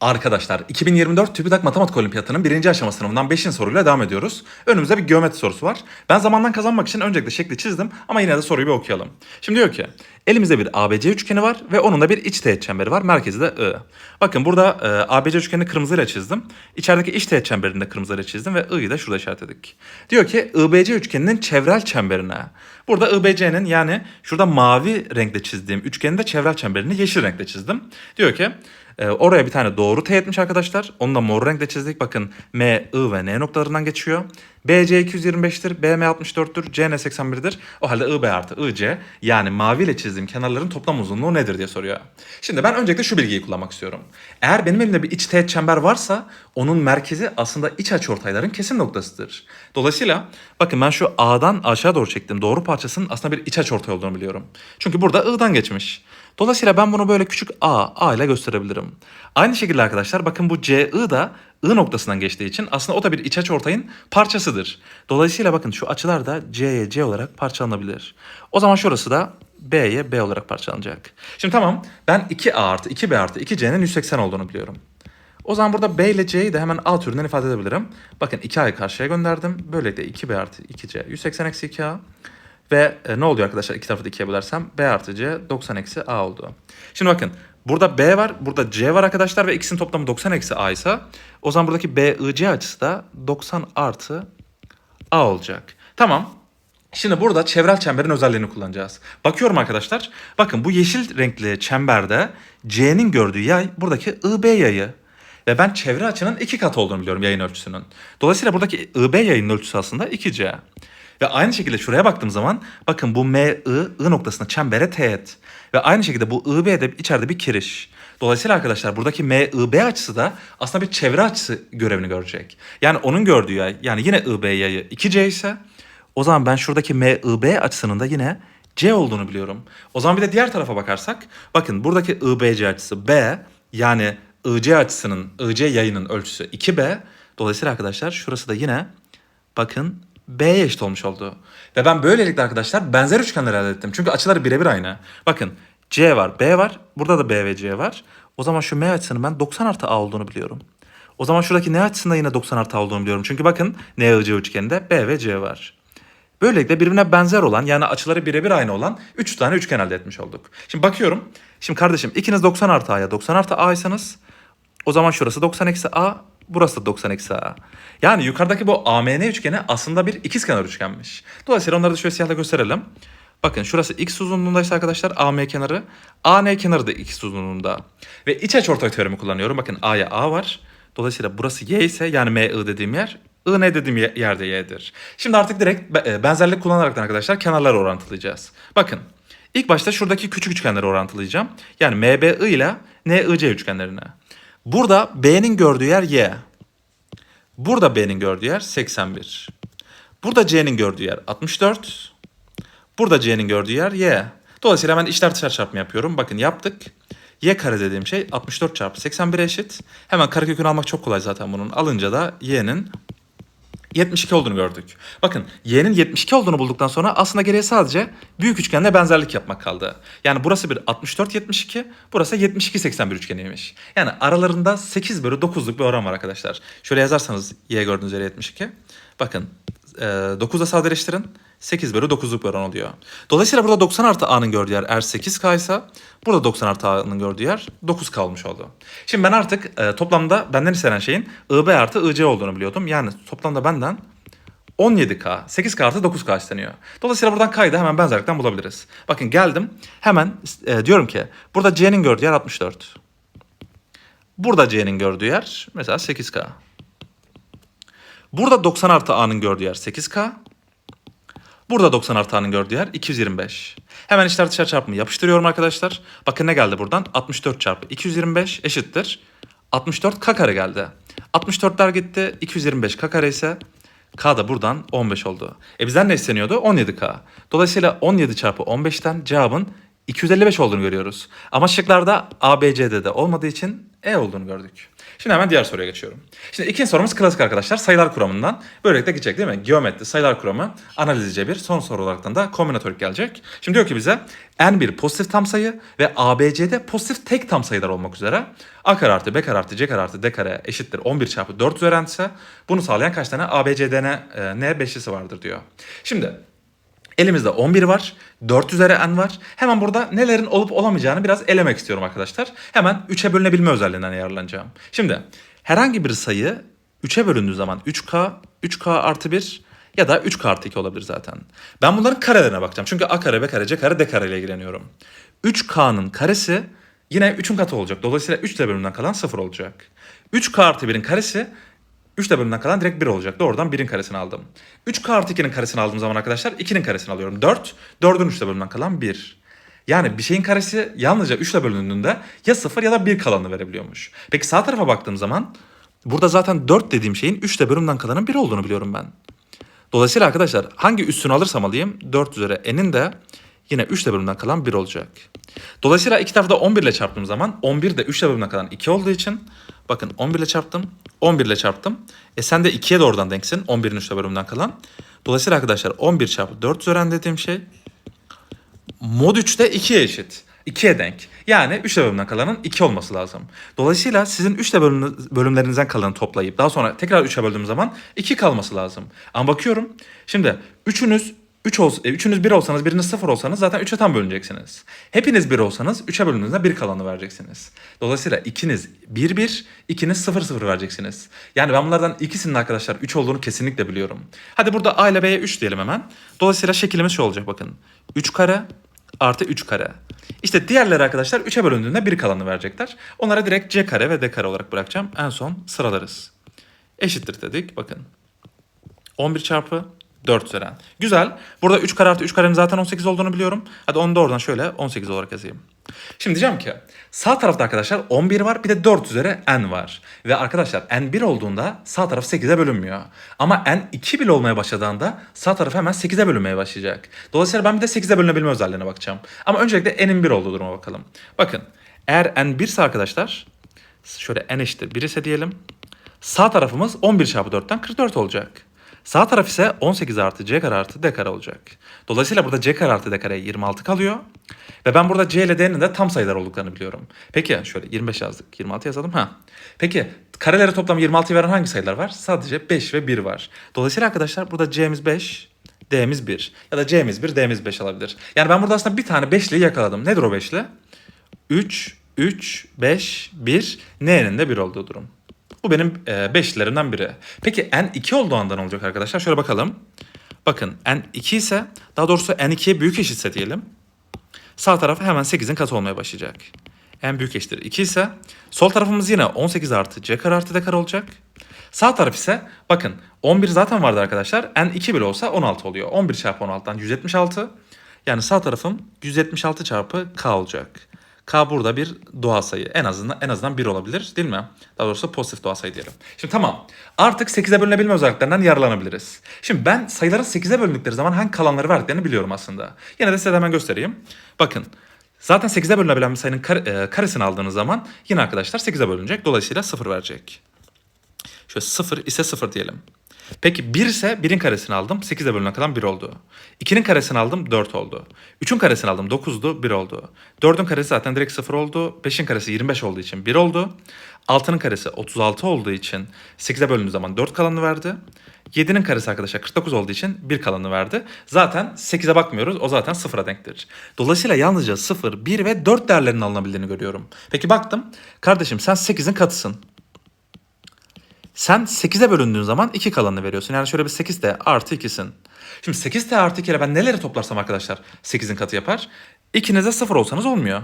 Arkadaşlar 2024 TÜBİTAK Matematik Olimpiyatının birinci aşama sınavından 5. soruyla devam ediyoruz. Önümüzde bir geometri sorusu var. Ben zamandan kazanmak için öncelikle şekli çizdim ama yine de soruyu bir okuyalım. Şimdi diyor ki elimizde bir ABC üçgeni var ve onun da bir iç teğet çemberi var. Merkezi de I. Bakın burada e, ABC üçgenini kırmızıyla çizdim. İçerideki iç teğet çemberini de kırmızıyla çizdim ve I'yı da şurada işaretledik. Diyor ki IBC üçgeninin çevrel çemberine. Burada IBC'nin yani şurada mavi renkle çizdiğim üçgenin de çevrel çemberini yeşil renkle çizdim. Diyor ki ee, oraya bir tane doğru teğetmiş arkadaşlar. Onu da mor renkle çizdik. Bakın M, I ve N noktalarından geçiyor. BC 225'tir, BM 64'tür, CN 81'dir. O halde IB artı IC yani maviyle çizdiğim kenarların toplam uzunluğu nedir diye soruyor. Şimdi ben öncelikle şu bilgiyi kullanmak istiyorum. Eğer benim elimde bir iç teğet çember varsa onun merkezi aslında iç açıortayların kesim noktasıdır. Dolayısıyla bakın ben şu A'dan aşağı doğru çektiğim doğru parçasının aslında bir iç açıortay olduğunu biliyorum. Çünkü burada I'dan geçmiş. Dolayısıyla ben bunu böyle küçük a, a ile gösterebilirim. Aynı şekilde arkadaşlar bakın bu C, da I noktasından geçtiği için aslında o da bir iç açıortayın parçasıdır. Dolayısıyla bakın şu açılar da C'ye C olarak parçalanabilir. O zaman şurası da B'ye B olarak parçalanacak. Şimdi tamam ben 2A artı 2B artı 2C'nin 180 olduğunu biliyorum. O zaman burada B ile C'yi de hemen A türünden ifade edebilirim. Bakın 2A'yı karşıya gönderdim. Böylelikle 2B artı 2C 180 eksi 2A. Ve e, ne oluyor arkadaşlar iki tarafı da ikiye bölersem B artı C 90 eksi A oldu. Şimdi bakın burada B var burada C var arkadaşlar ve ikisinin toplamı 90 eksi A ise o zaman buradaki B I C açısı da 90 artı A olacak. Tamam. Şimdi burada çevrel çemberin özelliğini kullanacağız. Bakıyorum arkadaşlar. Bakın bu yeşil renkli çemberde C'nin gördüğü yay buradaki IB yayı. Ve ben çevre açının iki katı olduğunu biliyorum yayın ölçüsünün. Dolayısıyla buradaki IB yayının ölçüsü aslında 2C. Ve aynı şekilde şuraya baktığım zaman bakın bu M, I, I noktasına çembere teğet. Ve aynı şekilde bu IB de içeride bir kiriş. Dolayısıyla arkadaşlar buradaki M, I, B açısı da aslında bir çevre açısı görevini görecek. Yani onun gördüğü yay yani yine I, B yayı 2C ise o zaman ben şuradaki M, I, B açısının da yine C olduğunu biliyorum. O zaman bir de diğer tarafa bakarsak bakın buradaki I, B, C açısı B yani IC açısının, IC yayının ölçüsü 2B. Dolayısıyla arkadaşlar şurası da yine bakın B'ye eşit olmuş oldu. Ve ben böylelikle arkadaşlar benzer üçgenler elde ettim. Çünkü açıları birebir aynı. Bakın C var, B var. Burada da B ve C var. O zaman şu M açısının ben 90 artı A olduğunu biliyorum. O zaman şuradaki N açısında yine 90 artı A olduğunu biliyorum. Çünkü bakın NIC üçgeninde B ve C var. Böylelikle birbirine benzer olan yani açıları birebir aynı olan 3 tane üçgen elde etmiş olduk. Şimdi bakıyorum. Şimdi kardeşim ikiniz 90 artı A'ya 90 artı A'ysanız o zaman şurası 90 eksi A, burası da 90 eksi A. Yani yukarıdaki bu AMN üçgeni aslında bir ikizkenar üçgenmiş. Dolayısıyla onları da şöyle siyahla gösterelim. Bakın şurası x uzunluğundaysa arkadaşlar AM kenarı, AN kenarı da x uzunluğunda. Ve iç açıortay teoremi kullanıyorum. Bakın A'ya A var. Dolayısıyla burası y ise yani MI dediğim yer I ne dediğim ye- yerde y'dir. Şimdi artık direkt e, benzerlik kullanarak arkadaşlar kenarları orantılayacağız. Bakın ilk başta şuradaki küçük üçgenleri orantılayacağım. Yani MBI ile NIC üçgenlerine. Burada B'nin gördüğü yer y. Burada B'nin gördüğü yer 81. Burada C'nin gördüğü yer 64. Burada C'nin gördüğü yer y. Dolayısıyla hemen içler dışarı çarpımı yapıyorum. Bakın yaptık. Y kare dediğim şey 64 çarpı 81'e eşit. Hemen karekökünü almak çok kolay zaten bunun. Alınca da y'nin 72 olduğunu gördük. Bakın y'nin 72 olduğunu bulduktan sonra aslında geriye sadece büyük üçgenle benzerlik yapmak kaldı. Yani burası bir 64 72, burası 72 81 üçgeniymiş. Yani aralarında 8 bölü 9'luk bir oran var arkadaşlar. Şöyle yazarsanız y gördüğünüz üzere 72. Bakın e, 9'da sadeleştirin. 8 bölü 9'luk bir oran oluyor. Dolayısıyla burada 90 artı a'nın gördüğü yer eğer 8k ise burada 90 artı a'nın gördüğü yer 9 kalmış oldu. Şimdi ben artık e, toplamda benden istenen şeyin IB artı IC olduğunu biliyordum. Yani toplamda benden 17K, 8K artı 9K isteniyor. Dolayısıyla buradan K'yı da hemen benzerlikten bulabiliriz. Bakın geldim hemen e, diyorum ki burada C'nin gördüğü yer 64. Burada C'nin gördüğü yer mesela 8K. Burada 90 artı A'nın gördüğü yer 8K. Burada 90 artı A'nın gördüğü yer 225. Hemen içler dışarı çarpımı yapıştırıyorum arkadaşlar. Bakın ne geldi buradan? 64 çarpı 225 eşittir. 64 k kare geldi. 64'ler gitti. 225 k kare ise k da buradan 15 oldu. E bizden ne isteniyordu? 17k. Dolayısıyla 17 çarpı 15'ten cevabın 255 olduğunu görüyoruz. Ama şıklarda A, B, C'de de olmadığı için E olduğunu gördük. Şimdi hemen diğer soruya geçiyorum. Şimdi ikinci sorumuz klasik arkadaşlar sayılar kuramından. Böylelikle gidecek değil mi? Geometri, sayılar kuramı, analiz cebir. Son soru olarak da kombinatörlük gelecek. Şimdi diyor ki bize n bir pozitif tam sayı ve ABC'de pozitif tek tam sayılar olmak üzere a kare artı b kare artı c kare artı d kare eşittir 11 çarpı 4 üzeri bunu sağlayan kaç tane ABCD'ne e, n beşlisi vardır diyor. Şimdi Elimizde 11 var. 4 üzeri n var. Hemen burada nelerin olup olamayacağını biraz elemek istiyorum arkadaşlar. Hemen 3'e bölünebilme özelliğinden yararlanacağım. Şimdi herhangi bir sayı 3'e bölündüğü zaman 3k, 3k artı 1 ya da 3k artı 2 olabilir zaten. Ben bunların karelerine bakacağım. Çünkü a kare, b kare, c kare, d kare ile ilgileniyorum. 3k'nın karesi yine 3'ün katı olacak. Dolayısıyla 3 ile bölümünden kalan 0 olacak. 3k artı 1'in karesi 3 ile bölümünden kalan direkt 1 olacak. Doğrudan 1'in karesini aldım. 3k artı 2'nin karesini aldığım zaman arkadaşlar 2'nin karesini alıyorum. 4. 4'ün 3 ile bölümünden kalan 1. Yani bir şeyin karesi yalnızca 3 ile bölündüğünde ya 0 ya da 1 kalanını verebiliyormuş. Peki sağ tarafa baktığım zaman burada zaten 4 dediğim şeyin 3 ile bölümden kalanın 1 olduğunu biliyorum ben. Dolayısıyla arkadaşlar hangi üstünü alırsam alayım 4 üzeri n'in de yine 3 ile bölümden kalan 1 olacak. Dolayısıyla iki tarafı da 11 ile çarptığım zaman 11 de 3 ile bölümden kalan 2 olduğu için bakın 11 ile çarptım 11 ile çarptım. E sen de 2'ye doğrudan denksin 11'in 3 ile bölümden kalan. Dolayısıyla arkadaşlar 11 çarpı 4 üzeri n dediğim şey mod 3'te 2'ye eşit. 2'ye denk. Yani 3 ile bölümden kalanın 2 olması lazım. Dolayısıyla sizin 3 ile bölüm, bölümlerinizden kalanı toplayıp daha sonra tekrar 3'e böldüğüm zaman 2 kalması lazım. Ama bakıyorum şimdi 3'ünüz 3 olsa, e, üçünüz 1 olsanız biriniz 0 olsanız zaten 3'e tam bölüneceksiniz. Hepiniz 1 olsanız 3'e bölündüğünüzde 1 kalanı vereceksiniz. Dolayısıyla ikiniz 1 1, ikiniz 0 0 vereceksiniz. Yani ben bunlardan ikisinin arkadaşlar 3 olduğunu kesinlikle biliyorum. Hadi burada A ile B'ye 3 diyelim hemen. Dolayısıyla şeklimiz şu olacak bakın. 3 kare artı 3 kare. İşte diğerleri arkadaşlar 3'e bölündüğünde 1 kalanı verecekler. Onlara direkt C kare ve D kare olarak bırakacağım. En son sıralarız. Eşittir dedik bakın. 11 çarpı 4 üzeri n. Güzel. Burada 3 kare artı 3 karenin zaten 18 olduğunu biliyorum. Hadi onu da oradan şöyle 18 olarak yazayım. Şimdi diyeceğim ki sağ tarafta arkadaşlar 11 var bir de 4 üzeri n var. Ve arkadaşlar n 1 olduğunda sağ taraf 8'e bölünmüyor. Ama n 2 bile olmaya başladığında sağ taraf hemen 8'e bölünmeye başlayacak. Dolayısıyla ben bir de 8'e bölünebilme özelliğine bakacağım. Ama öncelikle n'in 1 olduğu duruma bakalım. Bakın eğer n 1 ise arkadaşlar şöyle n eşittir 1 ise diyelim. Sağ tarafımız 11 çarpı 4'ten 44 olacak. Sağ taraf ise 18 artı c kare artı d kare olacak. Dolayısıyla burada c kare artı d kare 26 kalıyor. Ve ben burada c ile d'nin de tam sayılar olduklarını biliyorum. Peki şöyle 25 yazdık. 26 yazalım. ha. Peki kareleri toplam 26'yı veren hangi sayılar var? Sadece 5 ve 1 var. Dolayısıyla arkadaşlar burada c'miz 5, d'miz 1. Ya da c'miz 1, d'miz 5 olabilir. Yani ben burada aslında bir tane 5'liyi yakaladım. Nedir o 5'li? 3, 3, 5, 1, n'nin de 1 olduğu durum. Bu benim e, beşlilerimden biri. Peki n 2 olduğu anda ne olacak arkadaşlar? Şöyle bakalım. Bakın n 2 ise daha doğrusu n 2'ye büyük eşitse diyelim. Sağ tarafı hemen 8'in katı olmaya başlayacak. n büyük eşittir 2 ise sol tarafımız yine 18 artı c kare artı d kare olacak. Sağ taraf ise bakın 11 zaten vardı arkadaşlar. n 2 bile olsa 16 oluyor. 11 çarpı 16'dan 176. Yani sağ tarafım 176 çarpı k olacak. K burada bir doğal sayı. En azından en azından 1 olabilir değil mi? Daha doğrusu pozitif doğal sayı diyelim. Şimdi tamam. Artık 8'e bölünebilme özelliklerinden yararlanabiliriz. Şimdi ben sayıların 8'e bölündükleri zaman hangi kalanları verdiklerini biliyorum aslında. Yine de size de hemen göstereyim. Bakın. Zaten 8'e bölünebilen bir sayının kare, e, karesini aldığınız zaman yine arkadaşlar 8'e bölünecek. Dolayısıyla 0 verecek. Şöyle 0 ise 0 diyelim. Peki 1 ise 1'in karesini aldım. 8'e bölünen kalan 1 oldu. 2'nin karesini aldım 4 oldu. 3'ün karesini aldım 9'du 1 oldu. 4'ün karesi zaten direkt 0 oldu. 5'in karesi 25 olduğu için 1 oldu. 6'nın karesi 36 olduğu için 8'e bölündüğü zaman 4 kalanı verdi. 7'nin karesi arkadaşlar 49 olduğu için 1 kalanı verdi. Zaten 8'e bakmıyoruz. O zaten 0'a denktir. Dolayısıyla yalnızca 0, 1 ve 4 değerlerinin alınabildiğini görüyorum. Peki baktım. Kardeşim sen 8'in katısın. Sen 8'e bölündüğün zaman 2 kalanını veriyorsun. Yani şöyle bir 8 de artı 2'sin. Şimdi 8 de artı 2 ile ben neleri toplarsam arkadaşlar 8'in katı yapar. İkinize 0 olsanız olmuyor.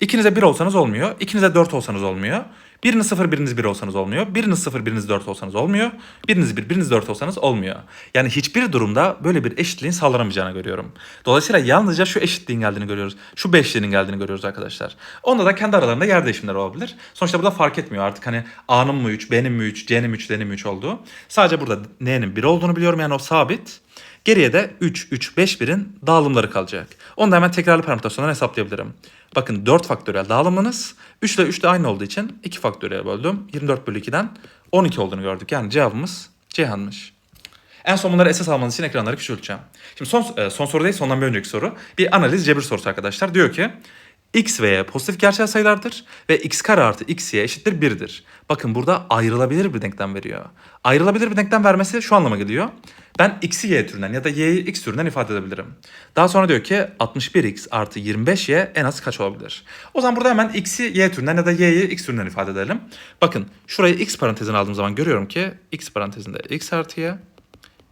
İkinize 1 olsanız olmuyor. İkinize 4 olsanız olmuyor. Biriniz 0, biriniz 1 olsanız olmuyor. Biriniz 0, biriniz 4 olsanız olmuyor. Biriniz 1, biriniz 4 olsanız olmuyor. Yani hiçbir durumda böyle bir eşitliğin sağlanamayacağını görüyorum. Dolayısıyla yalnızca şu eşitliğin geldiğini görüyoruz. Şu beşliğinin geldiğini görüyoruz arkadaşlar. Onda da kendi aralarında yer değişimleri olabilir. Sonuçta burada fark etmiyor artık hani A'nın mı 3, B'nin mi 3, C'nin mi 3, D'nin mi 3 olduğu. Sadece burada N'nin 1 olduğunu biliyorum yani o sabit. Geriye de 3, 3, 5 birin dağılımları kalacak. Onu da hemen tekrarlı permütasyondan hesaplayabilirim. Bakın 4 faktöriyel dağılımınız 3 ile 3 de aynı olduğu için 2 faktöriyel böldüm. 24 bölü 2'den 12 olduğunu gördük. Yani cevabımız Ceyhan'mış. En son bunları esas almanız için ekranları küçülteceğim. Şimdi son, e, son soru değil sondan bir önceki soru. Bir analiz cebir sorusu arkadaşlar. Diyor ki x ve y pozitif gerçel sayılardır ve x kare artı x y eşittir 1'dir. Bakın burada ayrılabilir bir denklem veriyor. Ayrılabilir bir denklem vermesi şu anlama geliyor. Ben x'i y türünden ya da y'yi x türünden ifade edebilirim. Daha sonra diyor ki 61x artı 25y en az kaç olabilir? O zaman burada hemen x'i y türünden ya da y'yi x türünden ifade edelim. Bakın şurayı x parantezine aldığım zaman görüyorum ki x parantezinde x artı y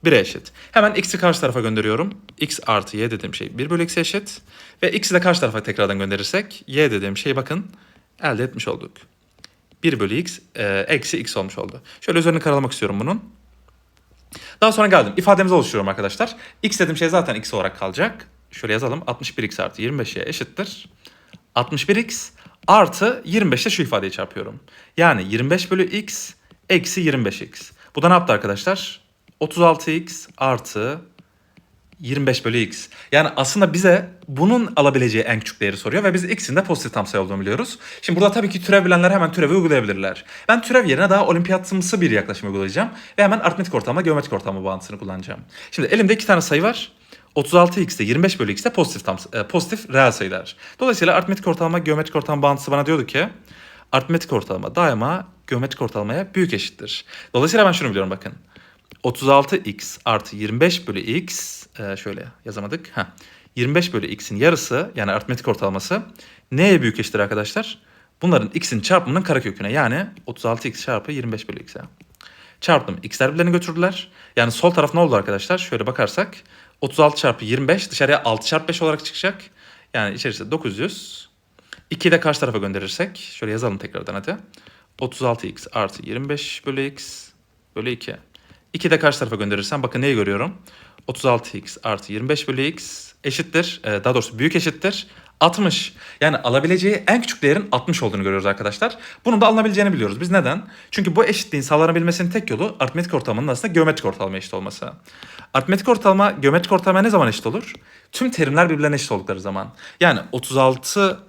1'e eşit. Hemen x'i karşı tarafa gönderiyorum. x artı y dediğim şey 1 bölü x'e eşit. Ve x'i de karşı tarafa tekrardan gönderirsek y dediğim şey bakın elde etmiş olduk. 1 bölü x e, eksi x olmuş oldu. Şöyle üzerini karalamak istiyorum bunun. Daha sonra geldim. İfademizi oluşturuyorum arkadaşlar. x dediğim şey zaten x olarak kalacak. Şöyle yazalım. 61x artı 25y eşittir. 61x artı 25 ile şu ifadeyi çarpıyorum. Yani 25 bölü x eksi 25x. Bu da ne yaptı arkadaşlar? 36x artı 25 bölü x. Yani aslında bize bunun alabileceği en küçük değeri soruyor ve biz x'in de pozitif tam sayı olduğunu biliyoruz. Şimdi burada tabii ki türev bilenler hemen türevi uygulayabilirler. Ben türev yerine daha olimpiyatımsı bir yaklaşım uygulayacağım ve hemen aritmetik ortalama geometrik ortalama bağıntısını kullanacağım. Şimdi elimde iki tane sayı var. 36x ile 25 bölü x de pozitif, tam, e, pozitif reel sayılar. Dolayısıyla aritmetik ortalama geometrik ortalama bağıntısı bana diyordu ki aritmetik ortalama daima geometrik ortalamaya büyük eşittir. Dolayısıyla ben şunu biliyorum bakın. 36x artı 25 bölü x e, şöyle yazamadık. Heh. 25 bölü x'in yarısı yani aritmetik ortalaması neye büyük eşittir arkadaşlar? Bunların x'in çarpımının kareköküne yani 36x çarpı 25 bölü x'e. Çarptım. X'ler birbirlerini götürdüler. Yani sol taraf ne oldu arkadaşlar? Şöyle bakarsak 36 çarpı 25 dışarıya 6 çarpı 5 olarak çıkacak. Yani içerisinde 900. 2'yi de karşı tarafa gönderirsek şöyle yazalım tekrardan hadi. 36x artı 25 bölü x bölü 2. 2 de karşı tarafa gönderirsem bakın neyi görüyorum? 36x artı 25 bölü x eşittir. e, Daha doğrusu büyük eşittir. 60. Yani alabileceği en küçük değerin 60 olduğunu görüyoruz arkadaşlar. Bunun da alınabileceğini biliyoruz. Biz neden? Çünkü bu eşitliğin sağlanabilmesinin tek yolu aritmetik ortalamanın aslında geometrik ortalamaya eşit olması. Aritmetik ortalama geometrik ortalamaya ne zaman eşit olur? Tüm terimler birbirlerine eşit oldukları zaman. Yani 36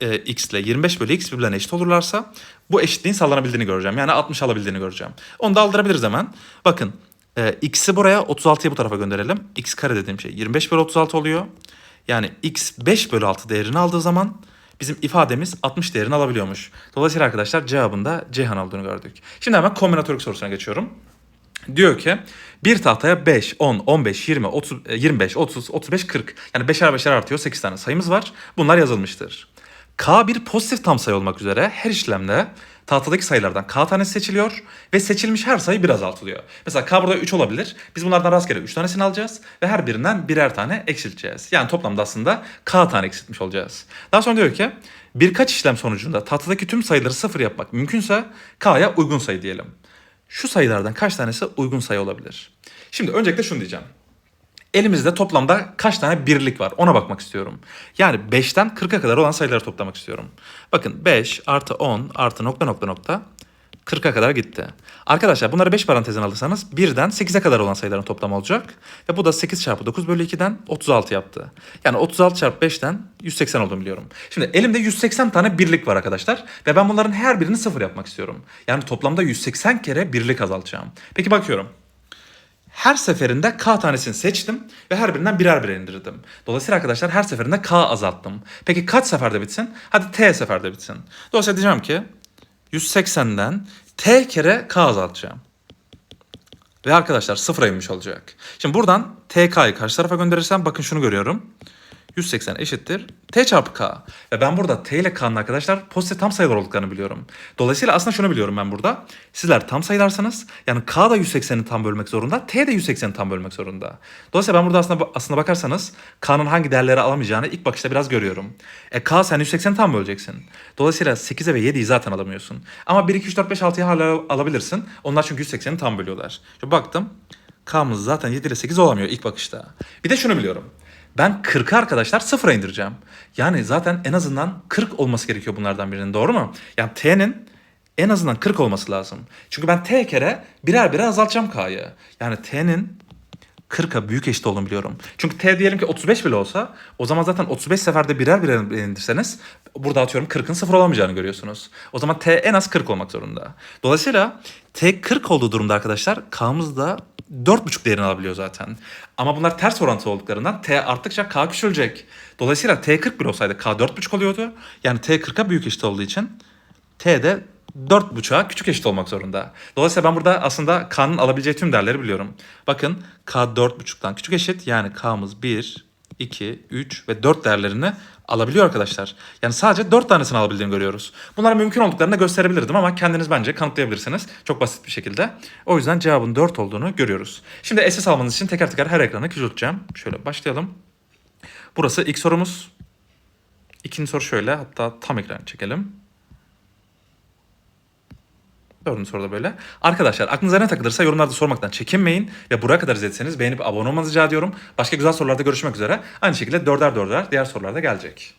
e, x ile 25 bölü x birbirlerine eşit olurlarsa bu eşitliğin sağlanabildiğini göreceğim. Yani 60 alabildiğini göreceğim. Onu da aldırabiliriz hemen. Bakın e, x'i buraya 36'yı bu tarafa gönderelim. x kare dediğim şey 25 bölü 36 oluyor. Yani x 5 bölü 6 değerini aldığı zaman bizim ifademiz 60 değerini alabiliyormuş. Dolayısıyla arkadaşlar cevabında Ceyhan olduğunu gördük. Şimdi hemen kombinatörlük sorusuna geçiyorum. Diyor ki bir tahtaya 5, 10, 15, 20, 30, e, 25, 30, 35, 40 yani beşer beşer artıyor 8 tane sayımız var. Bunlar yazılmıştır. K bir pozitif tam sayı olmak üzere her işlemde tahtadaki sayılardan K tanesi seçiliyor ve seçilmiş her sayı bir azaltılıyor. Mesela K burada 3 olabilir. Biz bunlardan rastgele 3 tanesini alacağız ve her birinden birer tane eksilteceğiz. Yani toplamda aslında K tane eksiltmiş olacağız. Daha sonra diyor ki birkaç işlem sonucunda tahtadaki tüm sayıları sıfır yapmak mümkünse K'ya uygun sayı diyelim. Şu sayılardan kaç tanesi uygun sayı olabilir? Şimdi öncelikle şunu diyeceğim. Elimizde toplamda kaç tane birlik var ona bakmak istiyorum. Yani 5'ten 40'a kadar olan sayıları toplamak istiyorum. Bakın 5 artı 10 artı nokta nokta nokta 40'a kadar gitti. Arkadaşlar bunları 5 parantezine alırsanız 1'den 8'e kadar olan sayıların toplamı olacak. Ve bu da 8 çarpı 9 bölü 2'den 36 yaptı. Yani 36 çarpı 5'ten 180 olduğunu biliyorum. Şimdi elimde 180 tane birlik var arkadaşlar. Ve ben bunların her birini sıfır yapmak istiyorum. Yani toplamda 180 kere birlik azaltacağım. Peki bakıyorum. Her seferinde K tanesini seçtim ve her birinden birer birer indirdim. Dolayısıyla arkadaşlar her seferinde K azalttım. Peki kaç seferde bitsin? Hadi T seferde bitsin. Dolayısıyla diyeceğim ki 180'den T kere K azaltacağım. Ve arkadaşlar sıfıra inmiş olacak. Şimdi buradan TK'yı karşı tarafa gönderirsem bakın şunu görüyorum. 180 eşittir t çarpı k. Ve ben burada t ile k'nın arkadaşlar pozitif tam sayılar olduklarını biliyorum. Dolayısıyla aslında şunu biliyorum ben burada. Sizler tam sayılarsanız yani k da 180'i tam bölmek zorunda, t de 180'i tam bölmek zorunda. Dolayısıyla ben burada aslında aslında bakarsanız k'nın hangi değerleri alamayacağını ilk bakışta biraz görüyorum. E k sen 180'i tam böleceksin. Dolayısıyla 8'e ve 7'yi zaten alamıyorsun. Ama 1, 2, 3, 4, 5, 6'yı hala alabilirsin. Onlar çünkü 180'i tam bölüyorlar. Şimdi baktım. K'mız zaten 7 ile 8 olamıyor ilk bakışta. Bir de şunu biliyorum. Ben 40'ı arkadaşlar sıfıra indireceğim. Yani zaten en azından 40 olması gerekiyor bunlardan birinin doğru mu? Yani t'nin en azından 40 olması lazım. Çünkü ben t kere birer birer azaltacağım k'yı. Yani t'nin 40'a büyük eşit olduğunu biliyorum. Çünkü t diyelim ki 35 bile olsa o zaman zaten 35 seferde birer birer indirseniz burada atıyorum 40'ın sıfır olamayacağını görüyorsunuz. O zaman t en az 40 olmak zorunda. Dolayısıyla t 40 olduğu durumda arkadaşlar k'mız da 4,5 değerini alabiliyor zaten. Ama bunlar ters orantılı olduklarından t arttıkça k küçülecek. Dolayısıyla t 40 bile olsaydı k 4,5 oluyordu. Yani t 40'a büyük eşit olduğu için t de 4.5'a küçük eşit olmak zorunda. Dolayısıyla ben burada aslında K'nın alabileceği tüm değerleri biliyorum. Bakın K 4.5'tan küçük eşit yani K'mız 1, 2, 3 ve 4 değerlerini alabiliyor arkadaşlar. Yani sadece 4 tanesini alabildiğini görüyoruz. Bunlar mümkün olduklarını da gösterebilirdim ama kendiniz bence kanıtlayabilirsiniz. Çok basit bir şekilde. O yüzden cevabın 4 olduğunu görüyoruz. Şimdi SS almanız için teker teker her ekranı küçülteceğim. Şöyle başlayalım. Burası ilk sorumuz. İkinci soru şöyle hatta tam ekran çekelim. Dördüncü soruda böyle. Arkadaşlar aklınıza ne takılırsa yorumlarda sormaktan çekinmeyin. Ve buraya kadar izlediyseniz beğenip abone olmanızı rica ediyorum. Başka güzel sorularda görüşmek üzere. Aynı şekilde dörder dörder diğer sorularda gelecek.